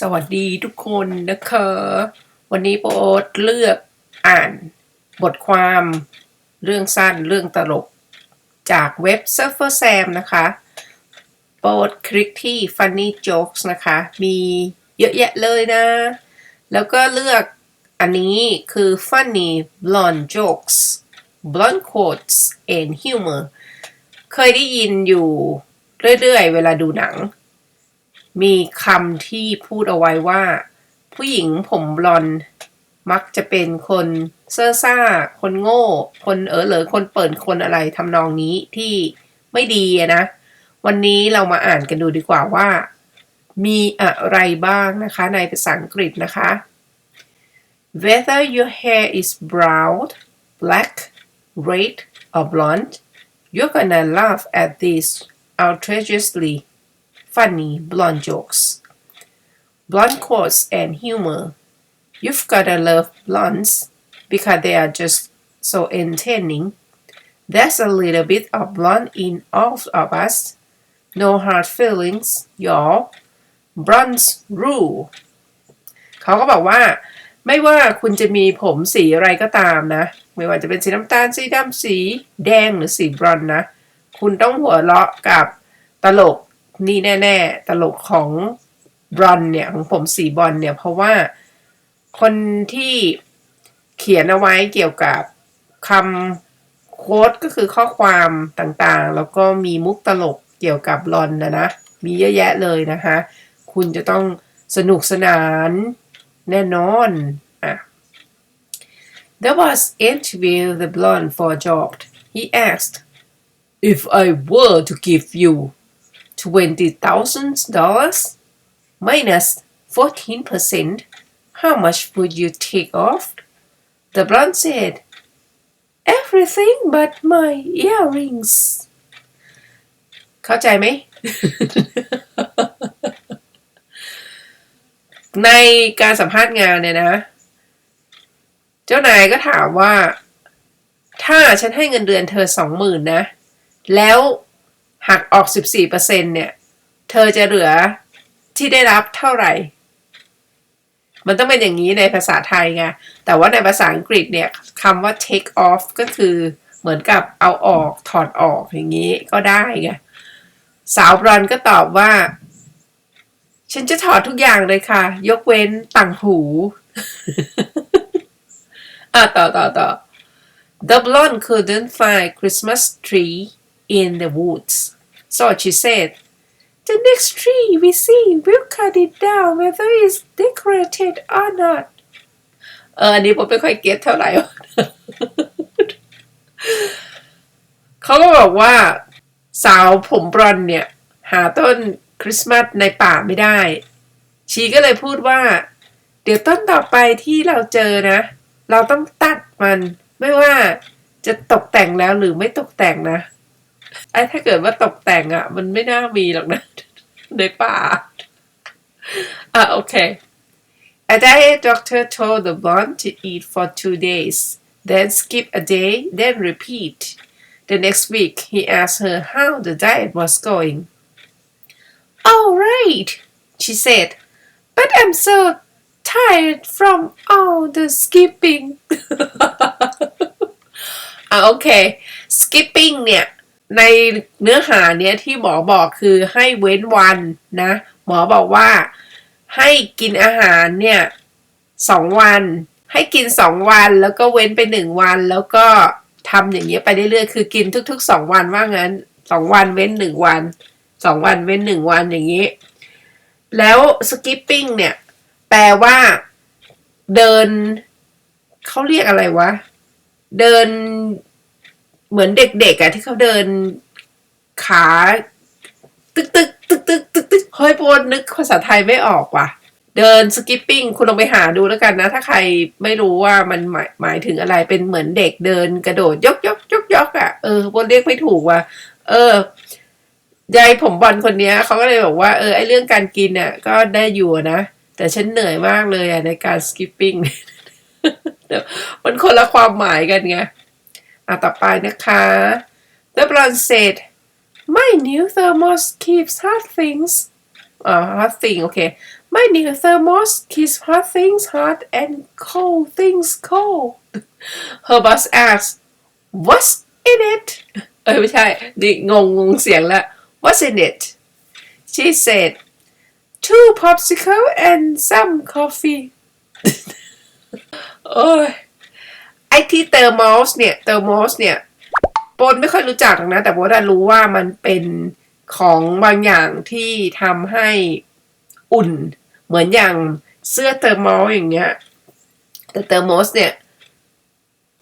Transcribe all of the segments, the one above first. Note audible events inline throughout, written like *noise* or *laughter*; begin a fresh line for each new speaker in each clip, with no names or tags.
สวัสดีทุกคนนะคะ วันนี้โปรดเลือกอ่านบทความเรื่องสั้นเรื่องตลก จากเว็บ Surfer Sam นะคะ โปรดคลิกที่ Funny Jokes นะคะ มีเยอะแยะเลยนะ แล้วก็เลือกอันนี้คือ Funny Blonde Jokes Blonde Quotes and Humor เคยได้ยินอยู่เรื่อยๆ เวลาดูหนัง มีคำที่พูดเอาไว้ว่า ผู้หญิงผมบลอนด์มักจะเป็นคนเซ่อซ่า คนโง่ คนเออเหลอคนเปิดคนอะไรทำนองนี้ที่ไม่ดีนะ วันนี้เรามาอ่านกันดูดีกว่าว่า มีอะไรบ้างนะคะ ในภาษาอังกฤษนะคะ whether your hair is brown black red or blonde you're gonna laugh at this outrageously funny blonde jokes, blunt quotes, and humor. You've gotta love blondes because they are just so entertaining. There's a little bit of blonde in all of us. No hard feelings, y'all. Blondes rule. เขาก็บอกว่า ไม่ว่าคุณจะมีผมสีอะไรก็ตามนะ ไม่ว่าจะเป็นสีน้ำตาลสีดำสีแดงหรือสีบรอนนะ คุณต้องหัวเราะกับตลกนี่แน่ๆ ตลกของบรอนเนี่ยของผมสีบอลเนี่ยเพราะว่าคนที่เขียนเอาไว้เกี่ยวกับคำโค้ดก็คือข้อความต่างๆ แล้วก็มีมุกตลกเกี่ยวกับบลอนนะนะ มีเยอะแยะเลยนะคะ คุณจะต้องสนุกสนานแน่นอน There was interview the blonde for a job. He asked, "If I were to give you twenty thousand dollars minus fourteen percent, how much would you take off?" The blonde said, "Everything but my earrings." เข้าใจไหม ในการสัมภาษณ์งานเนี่ยนะ *laughs* *laughs* เจ้านายก็ถามว่า ถ้าฉันให้เงินเดือนเธอสองหมื่นนะ แล้วหักออกสิบสี่เปอร์เซ็นเนี่ย เธอจะเหลือที่ได้รับเท่าไหร่ มันต้องเป็นอย่างนี้ในภาษาไทยไง แต่ว่าในภาษาอังกฤษเนี่ยคำว่า take off ก็คือเหมือนกับเอาออกถอดออกอย่างนี้ก็ได้ไง สาวบรอนก็ตอบว่า ฉันจะถอดทุกอย่างเลยค่ะ ยกเว้นต่างหู อะต่อต่อต่อ The blonde couldn't find Christmas tree in the woods so she said the next tree we see we'll cut it down whether it's decorated or not เอออันนี้ผมไม่ค่อยเก็ตเท่าไหร่เขาก็บอกว่าสาวผมบรอนเนี่ย หาต้นคริสต์มาสในป่าไม่ได้ ชีก็เลยพูดว่า เดี๋ยวต้นต่อไปที่เราเจอนะ เราต้องตัดมันไม่ว่าจะตกแต่งแล้วหรือไม่ตกแต่งนะไอ้ถ้าเกิดว่าตกแต่งอะ่ะ มันไม่น่ามีหรอกนะในป่าอะโอเค A diet doctor told the blonde to eat for two days, then skip a day, then repeat. The next week, he asked her how the diet was going. All right, she said, but I'm so tired from all the skipping. อะโอเค skipping เนี่ย ในเนื้อหาเนี้ยที่หมอบอกคือให้เว้นวันนะ หมอบอกว่าให้กินอาหารเนี่ยสองวัน ให้กินสองวันแล้วก็เว้นไปหนึ่งวันแล้วก็ทำอย่างเงี้ยไปเรื่อยๆคือกินทุกๆสองวันว่างั้นสองวันเว้นหนึ่งวันสองวันเว้นหนึ่งวันอย่างนี้ แล้ว skipping เนี่ย แปลว่า เดินเขาเรียกอะไรวะ เดินเหมือนเด็กๆอะที่เขาเดินขาตึกตึกตึกตึกตึกตึกเฮ้ยโปนนึกภาษาไทยไม่ออกว่ะ เดินสกิปปิ้งคุณลองไปหาดูแล้วกันนะ ถ้าใครไม่รู้ว่ามันหมายหมายถึงอะไรเป็นเหมือนเด็กเดินกระโดดยกยกยกยกอะเออโปนเรียกไม่ถูกว่ะ เออยายผมบอลคนเนี้ยเขาก็เลยบอกว่าเออไอเรื่องการกินเนี่ยก็ได้อยู่นะ แต่ฉันเหนื่อยมากเลยอะในการสกิปปิ้งมันคนละความหมายกันไงอะต่อไปนะคะ The blonde said, My new thermos keeps hot things. Uh, hot thing, okay. My new thermos keeps hot things hot and cold things cold. Her boss asked, What's in it? เออไม่ใช่ดิงงงงเสียงละ What's in it? She said, Two popsicle and some coffee. โอ้ยไอที่เตอร์มอสเนี่ยเตอร์มอสเนี่ยโบนไม่ค่อยรู้จักหรอกนะ แต่โบนรู้ว่ามันเป็นของบางอย่างที่ทำให้อุ่น เหมือนอย่างเสื้อเตอร์มอสอย่างเงี้ยแต่เตอร์มอสเนี่ย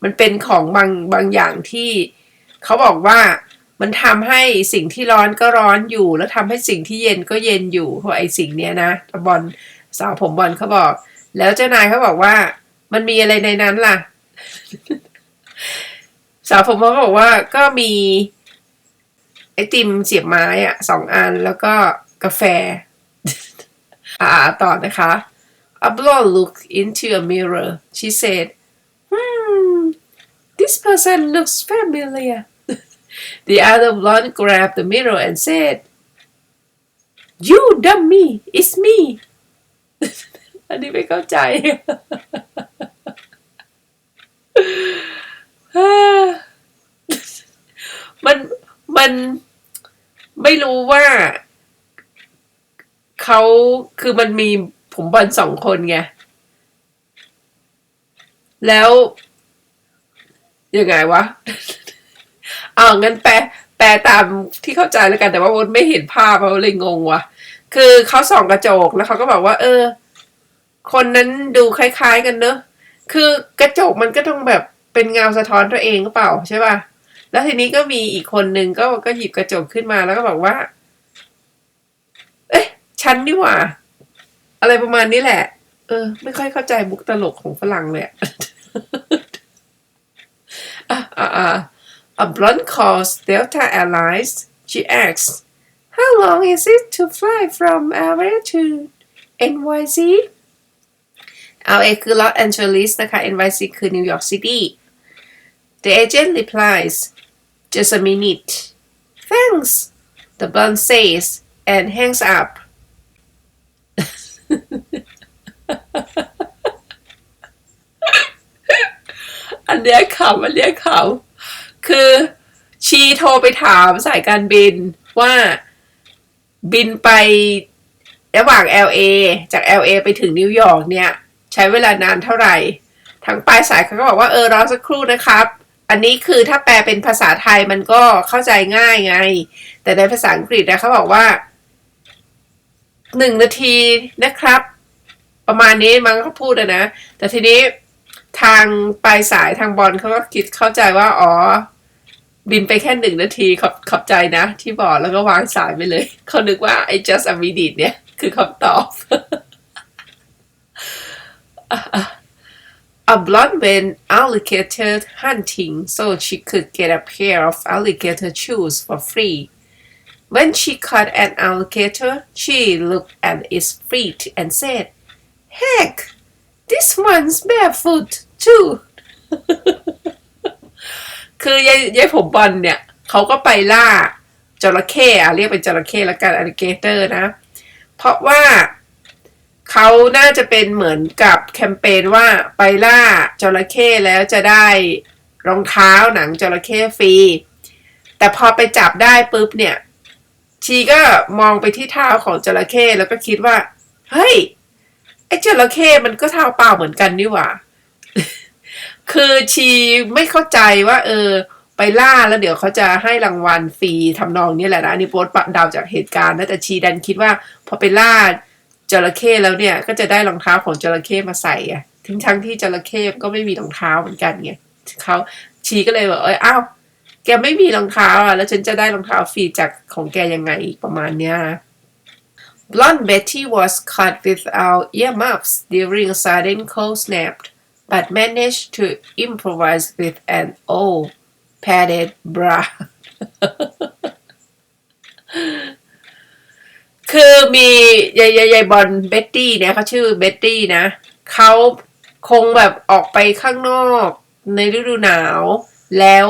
มันเป็นของบางบางอย่างที่เขาบอกว่า มันทำให้สิ่งที่ร้อนก็ร้อนอยู่ แล้วทำให้สิ่งที่เย็นก็เย็นอยู่เพราะไอ้สิ่งเนี้ยนะบอลสาวผมบอลเขาบอก แล้วเจ้านายเขาบอกว่า มันมีอะไรในนั้นล่ะ สาวผมเขาบอกว่าก็มีไอติมเสียบไม้อะสองอันแล้วก็กาแฟ อ่าต่อนะคะ A blonde looked into a mirror. She said, Hmm, this person looks familiar. The other blonde grabbed the mirror and said, You dummy, it's me. อันนี้ไม่เข้าใจ มันมันไม่รู้ว่าเขาคือมันมีผมบอลสองคนไง แล้วยังไงวะ อ้างั้นแปลแปลตามที่เข้าใจแล้วกันแต่ว่าวนไม่เห็นภาพเขาเลยงงว่ะ คือเขาส่องกระจกแล้วเขาก็บอกว่า เออ คนนั้นดูคล้ายๆกันเนอะคือกระจกมันก็ต้องแบบเป็นเงาสะท้อนตัวเองก็เปล่าใช่ป่ะแล้วทีนี้ก็มีอีกคนนึงก็ก็หยิบกระจกขึ้นมาแล้วก็บอกว่า เอ๊ะฉันนี่หว่า อะไรประมาณนี้แหละ เออ ไม่ค่อยเข้าใจมุกตลกของฝรั่งเลยอะอะอะ A blonde calls Delta Airlines. She asks, How long is it to fly from LA to NYC? LA คือ Los Angeles นะคะ NYC คือ New York City. The agent replies, Just a minute. Thanks, the blonde says and hangs up. อันเนี้ยขำอันเนี้ยขำ คือชีโทรไปถามสายการบินว่าบินไประหว่าง LA จาก LA ไปถึงนิวยอร์กเนี่ย ใช้เวลานานเท่าไหร่ ทางปลายสายเขาก็บอกว่าเออรอสักครู่นะครับ อันนี้คือถ้าแปลเป็นภาษาไทยมันก็เข้าใจง่ายไง แต่ในภาษาอังกฤษนะเขาบอกว่าหนึ่งนาทีนะครับ ประมาณนี้มันก็พูดอะนะ แต่ทีนี้ทางปลายสายทางบอลเขาก็คิดเข้าใจว่า อ๋อ บินไปแค่หนึ่งนาทีขอบขอบใจนะ ที่บอกแล้วก็วางสายไปเลย เขานึกว่าไอ้ just a minute เนี่ย คือคำตอบ A blonde went alligator hunting so she could get a pair of alligator shoes for free. When she caught an alligator, she looked at its feet and said, Heck, this one's barefoot too. คือยายยายผมบอลเนี่ยเขาก็ไปล่าจระเข้อะเรียกเป็นจระเข้ล้วกันอ l ลิเกเตอร์นะ เพราะว่าเขาน่าจะเป็นเหมือนกับแคมเปญว่าไปล่าจระเข้แล้วจะได้รองเท้าหนังจระเข้ฟรี แต่พอไปจับได้ปุ๊บเนี่ย ชีก็มองไปที่เท้าของจระเข้แล้วก็คิดว่า เฮ้ยไอ้จระเข้มันก็เท้าเปล่าเหมือนกันนี่หว่า คือชีไม่เข้าใจว่า เออ ไปล่าแล้วเดี๋ยวเขาจะให้รางวัลฟรีทำนองนี้แหละนะอันนี้โพสต์เดาจากเหตุการณ์นะแต่ชีดันคิดว่า พอไปล่าจระเข้แล้วเนี่ย ก็จะได้รองเท้าของจระเข้มาใส่อะทั้งทั้งที่จระเข้ก็ไม่มีรองเท้าเหมือนกันไงเขาชีก็เลยบอกเอออ้าวแกไม่มีรองเท้าอะแล้วฉันจะได้รองเท้าฟรีจากของแกยังไงอีกประมาณเนี้ยนะ Blonde Betty was caught without earmuffs during a sudden cold snap, but managed to improvise with an old padded bra. คือมียายยายยายบอลเบ็ตตี้เนี่ยเขาชื่อเบ็ตตี้นะ เขาคงแบบออกไปข้างนอกในฤดูหนาว แล้ว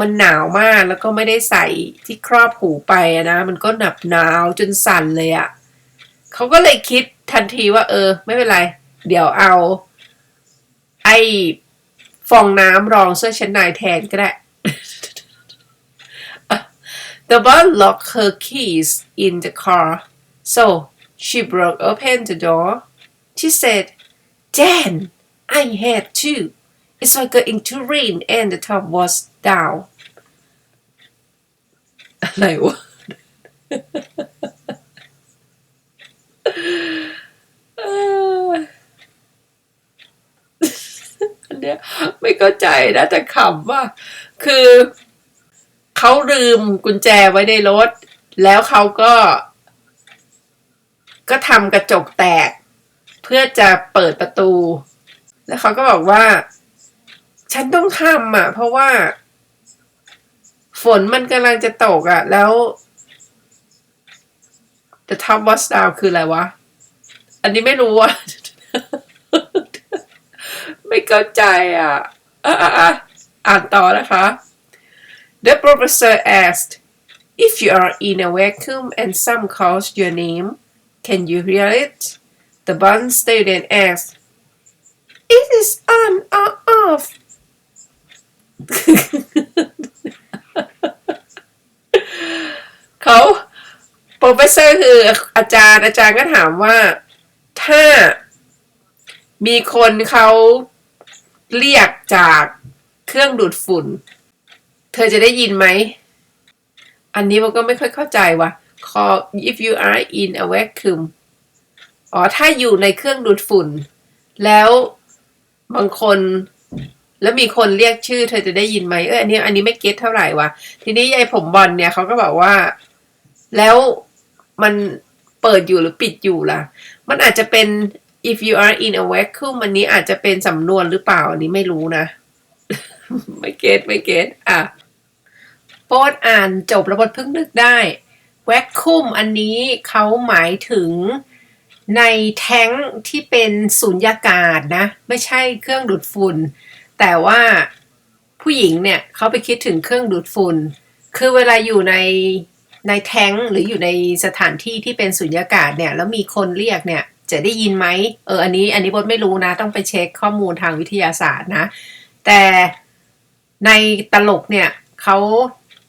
มันหนาวมากแล้วก็ไม่ได้ใส่ที่ครอบหูไปนะ มันก็หนับหนาวจนสั่นเลยอะเขาก็เลยคิดทันทีว่า เออ ไม่เป็นไร เดี๋ยวเอา ไอ้ฟองน้ำรองเสื้อชั้นในแทนก็ได้ *laughs* The boy locked her keys in the car, so she broke open the door. She said, Dan, I had too. It's like going to rain and the top was down. *laughs* อะไรวะ เอ่ออัน *laughs* *sighs* เนี้ยไม่เข้าใจนะแต่ขำว่า คือเขาลืมกุญแจไว้ในรถ แล้วเขาก็ ก็ทำกระจกแตก เพื่อจะเปิดประตู แล้วเขาก็บอกว่า ฉันต้องทำอะ เพราะว่า ฝนมันกำลังจะตกอะ แล้ว the top was down คืออะไรวะ อันนี้ไม่รู้อะ ไม่เข้าใจอะอะอะอะอ่านต่อนะคะ The professor asked if you are in a vacuum and some calls your name can you hear it the bun student asked it is on or off เขา professor คืออาจารย์อาจารย์ก็ถามว่า ถ้ามีคนเขา เรียกจากเครื่องดูดฝุ่น เธอจะได้ยินไหม อันนี้มันก็ไม่ค่อยเข้าใจว่ะ call if you are in a vacuum อ๋อ ถ้าอยู่ในเครื่องดูดฝุ่น แล้วบางคนแล้วมีคนเรียกชื่อเธอจะได้ยินไหมเอออันนี้อันนี้ไม่เก็ตเท่าไหร่ว่ะทีนี้ยายผมบอลเนี่ยเขาก็บอกว่า แล้วมันเปิดอยู่หรือปิดอยู่ล่ะ มันอาจจะเป็น if you are in a vacuum อันนี้อาจจะเป็นสำนวนหรือเปล่า อันนี้ไม่รู้นะ ไม่เก็ตไม่เก็ตอะโปดอ่านจบแล้วบดเพิ่งนึกได้แวคคุมอันนี้เขาหมายถึงในแท้งที่เป็นสูญญากาศนะ ไม่ใช่เครื่องดูดฝุ่น แต่ว่าผู้หญิงเนี่ยเขาไปคิดถึงเครื่องดูดฝุ่น คือเวลาอยู่ในในแท้งหรืออยู่ในสถานที่ที่เป็นสุญญากาศเนี่ย แล้วมีคนเรียกเนี่ย จะได้ยินไหมเอออันนี้อันนี้บดไม่รู้นะ ต้องไปเช็คข้อมูลทางวิทยาศาสตร์นะ แต่ในตลกเนี่ยเขา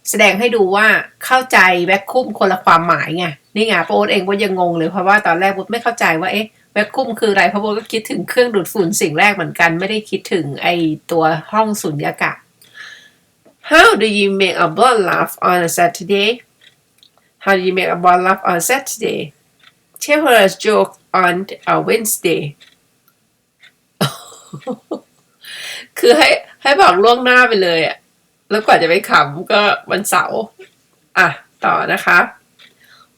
แสดงให้ดูว่าเข้าใจแวคคุมคนละความหมายไงนี่ไงโป๊ตเองก็ยังงงเลยเพราะว่าตอนแรกโป๊ไม่เข้าใจว่าเอ๊ะแวคคุมคืออะไรเพราะโป๊ก็คิดถึงเครื่องดูดฝุ่นสิ่งแรกเหมือนกัน ไม่ได้คิดถึงไอตัวห้องสุญญากาศ How do you make a ball laugh on a Saturday How do you make a ball laugh on a Saturday Tell her a joke on a Wednesday *laughs* คือให้ให้บอกล่วงหน้าไปเลยอะแล้วกว่าจะไปขำก็วันเสาร์อ่ะ ต่อนะคะ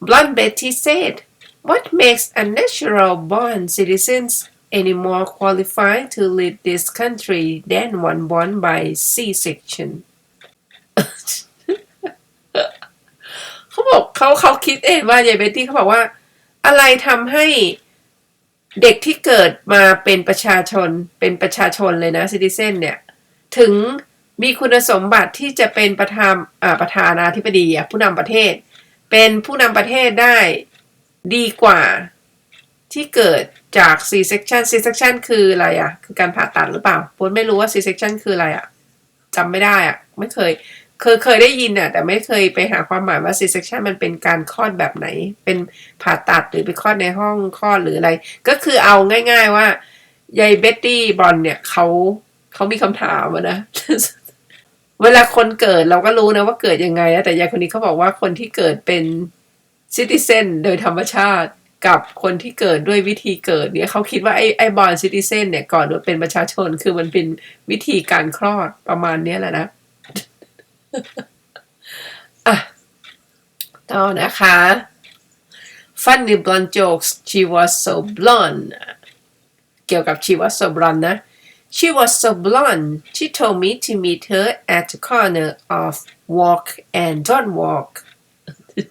Blonde Betty said What makes unnatural born citizens any more qualified to lead this country than one born by C-section *laughs* เขาบอกเขาเขาคิดเองว่ายายเบตตี้เขาบอกว่า อะไรทำให้เด็กที่เกิดมาเป็นประชาชนเป็นประชาชนเลยนะซิติเซนเนี่ย ถึงมีคุณสมบัติที่จะเป็นประธานประธานาธิบดีผู้นำประเทศ เป็นผู้นำประเทศได้ดีกว่าที่เกิดจาก C section C section คืออะไรอะ คือการผ่าตัดหรือเปล่าผมไม่รู้ว่า C section คืออะไรอะจำไม่ได้อะ ไม่เคย เคยเคยได้ยินอะแต่ไม่เคยไปหาความหมายว่า C section มันเป็นการคลอดแบบไหน เป็นผ่าตัดหรือไปคลอดในห้องคลอดหรืออะไร ก็คือเอาง่าย ๆว่ายายเบ็ตตี้บอลเนี่ยเขาเขามีคำถามอะนะ เวลาคนเกิดเราก็รู้นะว่าเกิดยังไงนะแต่ยายคนนี้เขาบอกว่าคนที่เกิดเป็นซิติเซนโดยธรรมชาติกับคนที่เกิดด้วยวิธีเกิดเนี่ยเขาคิดว่าไอ้ไอ้บอลซิติเซนเนี่ยก่อนเป็นประชาชนคือมันเป็นวิธีการคลอดประมาณเนี้แหละนะ อ่ะต่อนะคะ funny blonde jokes she was so blonde เกี่ยวกับ she was so blonde นะ She was so blonde. She told me to meet her at the corner of walk and don't walk. *laughs*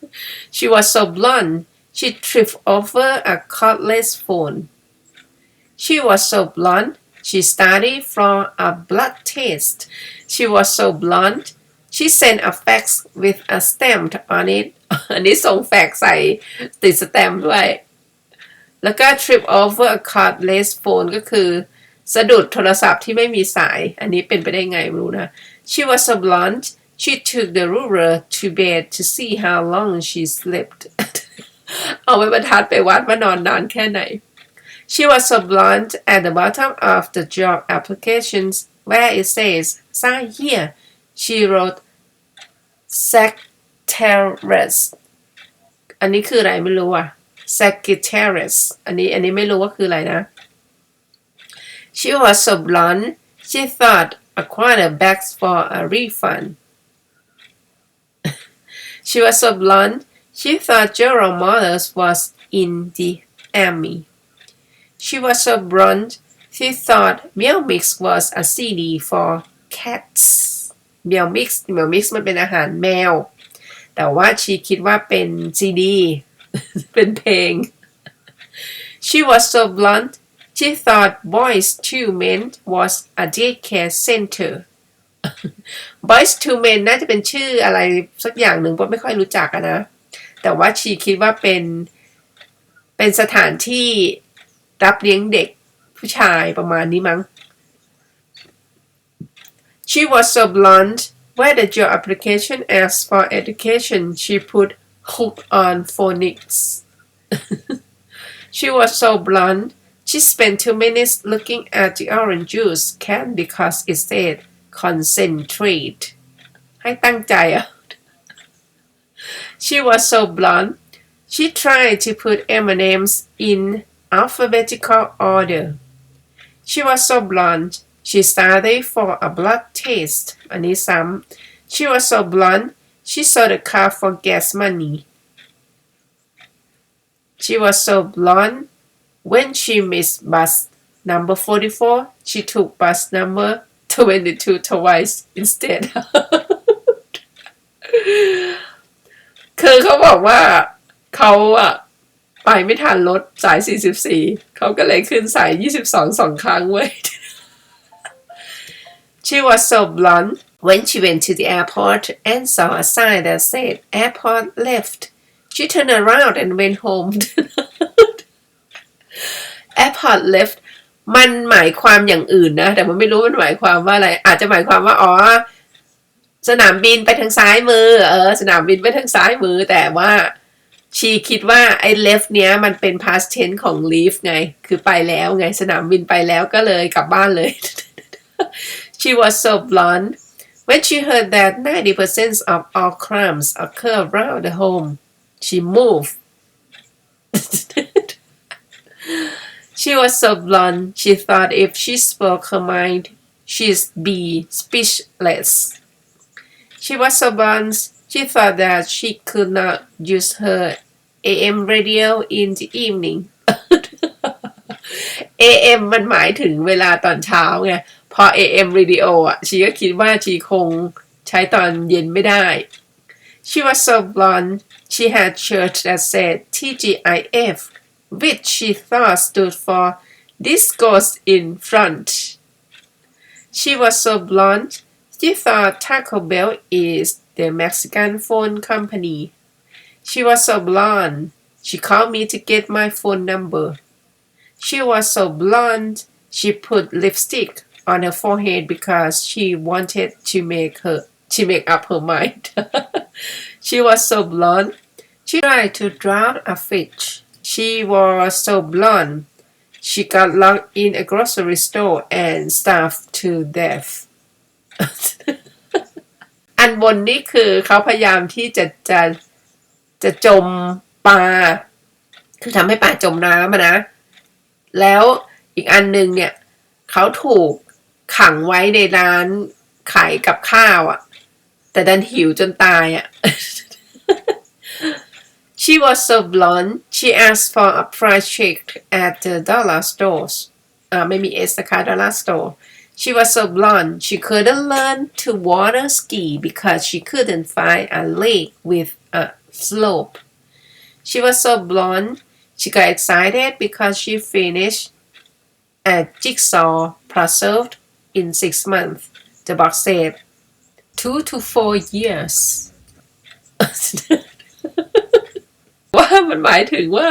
she was so blonde. She tripped over a cordless phone. She was so blonde. She studied from a blood test. She was so blonde. she sent a fax with a stamp on it *laughs* อันนี้ส่งแฟกซ์ใส่ติดสแตมป์ด้วย แล้วก็ trip over a cordless phone ก็คือ สะดุดโทรศัพท์ที่ไม่มีสาย อันนี้เป็นไปได้ไงไม่รู้นะ she was so blunt she took the ruler to bed to see how long she slept *laughs* เอาไว้บรรทัดไปวัดว่านอนนานแค่ไหน She was so blunt at the bottom of the job applications where it says sign here. She wrote secretaries อันนี้คืออะไรไม่รู้อ่ะ secretaries อันนี้อันนี้ไม่รู้ว่าคืออะไรนะ She was so blunt she thought a quarter bags for a refund *laughs* She was so blunt she thought General Motors was in the army She was so blunt, she thought Meow Mix was a CD for cats. Meow Mix Meow Mix มันเป็นอาหารแมว แต่ว่าชีคิดว่าเป็นซีดี เป็นเพลง She was so blunt, she thought Boys to Men was a daycare center. Boys to Men น่าจะเป็นชื่ออะไรสักอย่างหนึ่งเพราะไม่ค่อยรู้จักนะ แต่ว่าชีคิดว่าเป็นเป็นสถานที่รับเลี้ยงเด็กผู้ชายประมาณนี้มั้ง She was so blunt where the job application asked for education she put hook on phonics *laughs* She was so blunt she spent two minutes looking at the orange juice can because it said concentrate ให้ตั้งใจอ่ะ She was so blunt she tried to put M&Ms in alphabetical order. She was so blunt. She studied for a blood test. อันนี้ซ้ำ She was so blunt. She saw the car for gas money. She was so blunt. When she missed bus number 44, she took bus number 22 twice instead. *laughs* คือเขาบอกว่าเขาอะ ไปไม่ทันรถสาย 44 เขาก็เลยขึ้นสาย 22 สองครั้งเว้ย She was so blunt when she went to the airport and saw a sign that said airport left. She turned around and went home. airport left มันหมายความอย่างอื่นนะ แต่มันไม่รู้มันหมายความว่าอะไร อาจจะหมายความว่าอ๋อสนามบินไปทางซ้ายมือ เออ สนามบินไปทางซ้ายมือ แต่ว่าชีคิดว่าไอ้ left เนี้ยมันเป็น past tense ของ leave ไง คือไปแล้วไง สนามบินไปแล้วก็เลยกลับบ้านเลย she was so blunt when she heard that 90% of all crimes occur around the home she moved *laughs* she was so blunt she thought if she spoke her mind she'd be speechless she was so blunt she thought that she could not use her AM radio in the evening *laughs* AM มันหมายถึงเวลาตอนเช้าไง พอ AM radio อ่ะ ชีก็คิดว่าชีคงใช้ตอนเย็นไม่ได้ She was so blunt she had shirt that said TGIF which she thought stood for This goes in front She was so blunt she thought Taco Bell is the Mexican phone company She was so blunt she called me to get my phone number She was so blunt she put lipstick on her forehead because she wanted to make her to make up her mind. she was so blunt. She tried to drown a fish. She was so blunt. She got locked in a grocery store and starved to death. อันบนนี่คือเขาพยายามที่จะจะจะจมปลา คือทำให้ปลาจมน้ำนะ แล้วอีกอันหนึ่งเนี่ยเขาถูก ขังไว้ในร้านขายกับข้าวอะ่ะ แต่ดันหิวจนตายอะ่ะ She was so blunt she asked for a price check at the dollar stores อ่าไม่มี S นะคะ dollar store She was so blunt she couldn't learn to water ski because she couldn't find a lake with a slope She was so blunt she got excited because she finished a jigsaw puzzle in six months. The box said two to four years ว่ามันหมายถึงว่า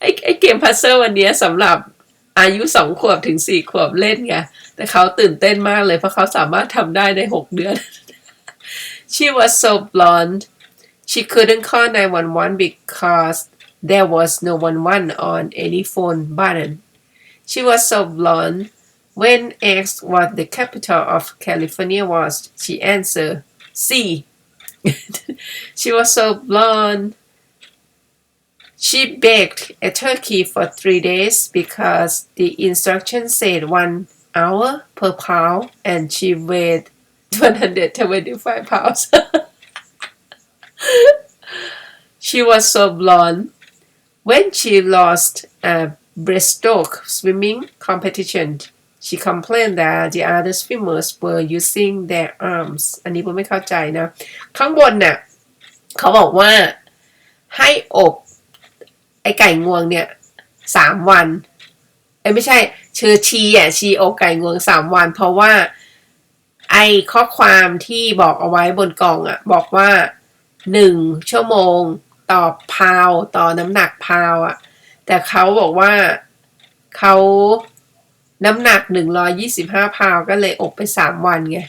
ไอ้ไอ้เกมพัซเซิลวันนี้สำหรับอายุสองขวบถึงสี่ขวบเล่นไง แต่เขาตื่นเต้นมากเลยเพราะเขาสามารถทำได้ในหกเดือน She was so blonde she couldn't call 911 because there was no 11 on any phone button she was so blonde when asked what the capital of California was she answered C *laughs* she was so blonde she baked a turkey for three days because the instructions said one hour per pound and she weighed 125 pounds. *laughs* she was so blonde. When she lost a breaststroke swimming competition, she complained that the other swimmers were using their arms. อันนี้ผมไม่เข้าใจนะ ข้างบนน่ะเขาบอกว่าให้อบไอไก่งวงเนี่ยสามวันเอ้ไม่ใช่เชอชีอะชีอกไก่งวงสามวัน เพราะว่าไอข้อความที่บอกเอาไว้บนกล่องอะ บอกว่าหนึ่งชั่วโมงต่อพาวต่อน้ำหนักพาวอะ แต่เขาบอกว่าเขา น้ำหนักหนึ่งร้อยี่สิบห้าพาวก็เลยอบไปสามวันไง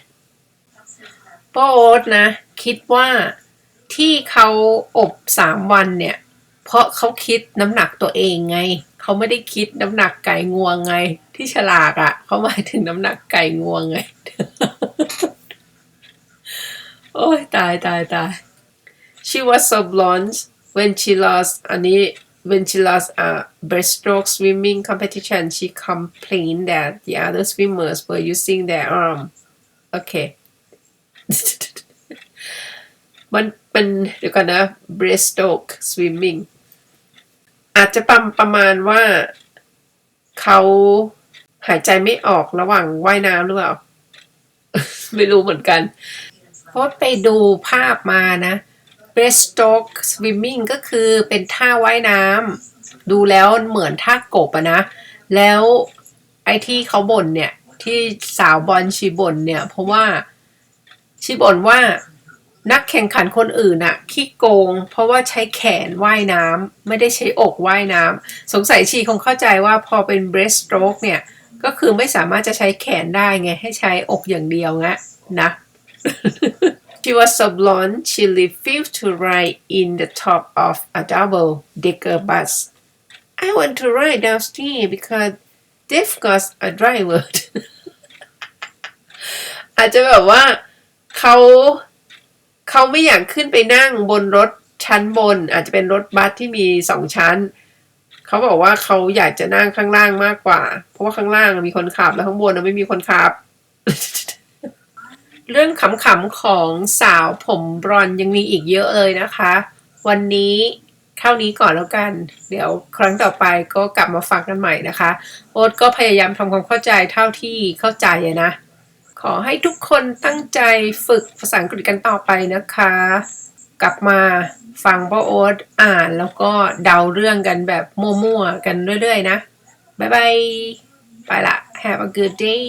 ป้าโอ๊ตนะ คิดว่าที่เขาอบสามวันเนี่ย เพราะเขาคิดน้ำหนักตัวเองไง เขาไม่ได้คิดน้ำหนักไก่งวงไง ที่ฉลากอะ่ะเขาหมายถึงน้ำหนักไก่งวงไง โอ้ยตายตายตาย she was so blonde when she lost อันนี้ when she lost a breaststroke swimming competition she complained that the other swimmers were using their arm okay มันเป็นเดี๋ยวก่อนนะ breaststroke swimming อาจจะประประมาณว่าเขาหายใจไม่ออกระหว่างว่ายน้ำหรือเปล่า ไม่รู้เหมือนกัน เพราะไปดูภาพมานะ breaststroke swimming ก็คือเป็นท่าว่ายน้ำดูแล้วเหมือนท่ากบอะนะ แล้วไอ้ที่เขาบ่นเนี่ย ที่สาวบอลชีบ่นเนี่ย เพราะว่าชีบ่นว่านักแข่งขันคนอื่นอะขี้โกง เพราะว่าใช้แขนว่ายน้ำไม่ได้ใช้อกว่ายน้ำสงสัยชีคงเข้าใจว่าพอเป็น breaststroke เนี่ย ก็คือไม่สามารถจะใช้แขนได้ไงให้ใช้อกอย่างเดียวงะนะ She was so blonde she refused to ride in the top of a double decker bus. I want to ride downstairs because they've got a driver. อาจจะแบบว่าเขาเขาไม่อยากขึ้นไปนั่งบนรถชั้นบน อาจจะเป็นรถบัสที่มีสองชั้น เขาบอกว่าเขาอยากจะนั่งข้างล่างมากกว่า เพราะว่าข้างล่างมีคนขับแล้วข้างบนไม่มีคนขับ เรื่องขำๆของสาวผมบรอนยังมีอีกเยอะเลยนะคะ วันนี้เท่านี้ก่อนแล้วกัน เดี๋ยวครั้งต่อไปก็กลับมาฟังกันใหม่นะคะ โอ๊ตก็พยายามทำความเข้าใจเท่าที่เข้าใจนะ ขอให้ทุกคนตั้งใจฝึกภาษาอังกฤษกันต่อไปนะคะ กลับมาฟังป้าโอ๊ตอ่านแล้วก็เดาเรื่องกันแบบมั่วๆกันเรื่อยๆนะ บ๊ายบาย ไปละ Have a good day